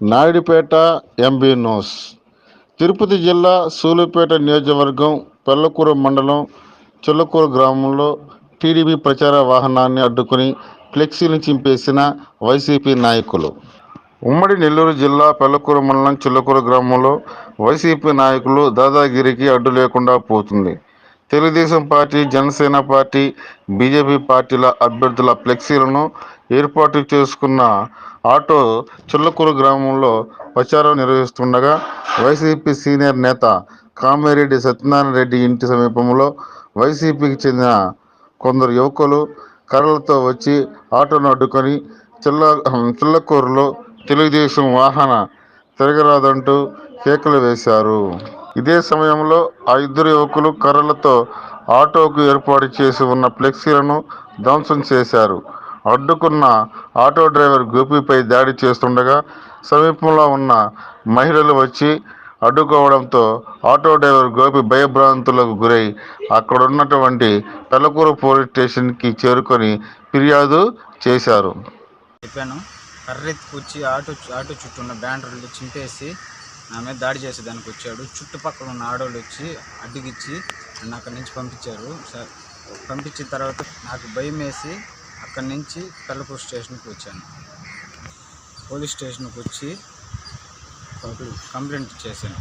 Naidupeta MB news. Tirupati జిల్లా సూలూపేట నియోజకవర్గం పెళ్ళకూరు మండలం చిల్లకూరు గ్రామంలో టీడీపీ ప్రచార వాహనాన్ని అడ్డుకుని ఫ్లెక్సీని చింపేసిన వైసీపీ నాయకులు. ఉమ్మడి నెల్లూరు జిల్లా పెళ్ళకూరు మండలం చిల్లకూరు గ్రామంలో వైసీపీ నాయకులు దాదాగిరికి అడ్డు లేకుండా పోతుంది. Telugu Desam party Janasena party BJP పార్టీల అభ్యర్థుల ఫ్లెక్సీలను ఏర్పాటు చేసుకున్న ఆటో చిల్లకూరు గ్రామంలో ప్రచారం నిర్వహిస్తుండగా వైసీపీ సీనియర్ నేత కామిరెడ్డి సత్యనారాయణ రెడ్డి ఇంటి సమీపంలో వైసీపీకి చెందిన కొందరు యువకులు కర్రలతో వచ్చి ఆటోను అడ్డుకొని చిల్ల చిల్లకూరులో తెలుగుదేశం వాహన తిరగరాదంటూ కేకలు వేశారు. ఇదే సమయంలో ఆ ఇద్దరు యువకులు కర్రలతో ఆటోకు ఏర్పాటు చేసి ఉన్న ఫ్లెక్సీలను ధ్వంసం చేశారు. అడ్డుకున్న ఆటో డ్రైవర్ గోపిపై దాడి చేస్తుండగా సమీపంలో ఉన్న మహిళలు వచ్చి అడ్డుకోవడంతో ఆటో డ్రైవర్ గోపి భయభ్రాంతులకు గురై అక్కడ ఉన్నటువంటి పోలీస్ స్టేషన్కి చేరుకొని ఫిర్యాదు చేశారు. చెప్పాను. కర్రెత్తుకొచ్చి ఆటో ఆటో చుట్టూ ఉన్న బ్యాండర్లు చింపేసి నా మీద దాడి చేసేదానికి వచ్చాడు. చుట్టుపక్కల ఉన్న ఆడోళ్ళు వచ్చి అడ్డుగిచ్చి నన్ను అక్కడి నుంచి పంపించారు. పంపించిన తర్వాత నాకు భయం వేసి అక్కడి నుంచి పెళ్ళపూర్ స్టేషన్కి వచ్చాను. పోలీస్ స్టేషన్కి వచ్చి కంప్లైంట్ చేశాను.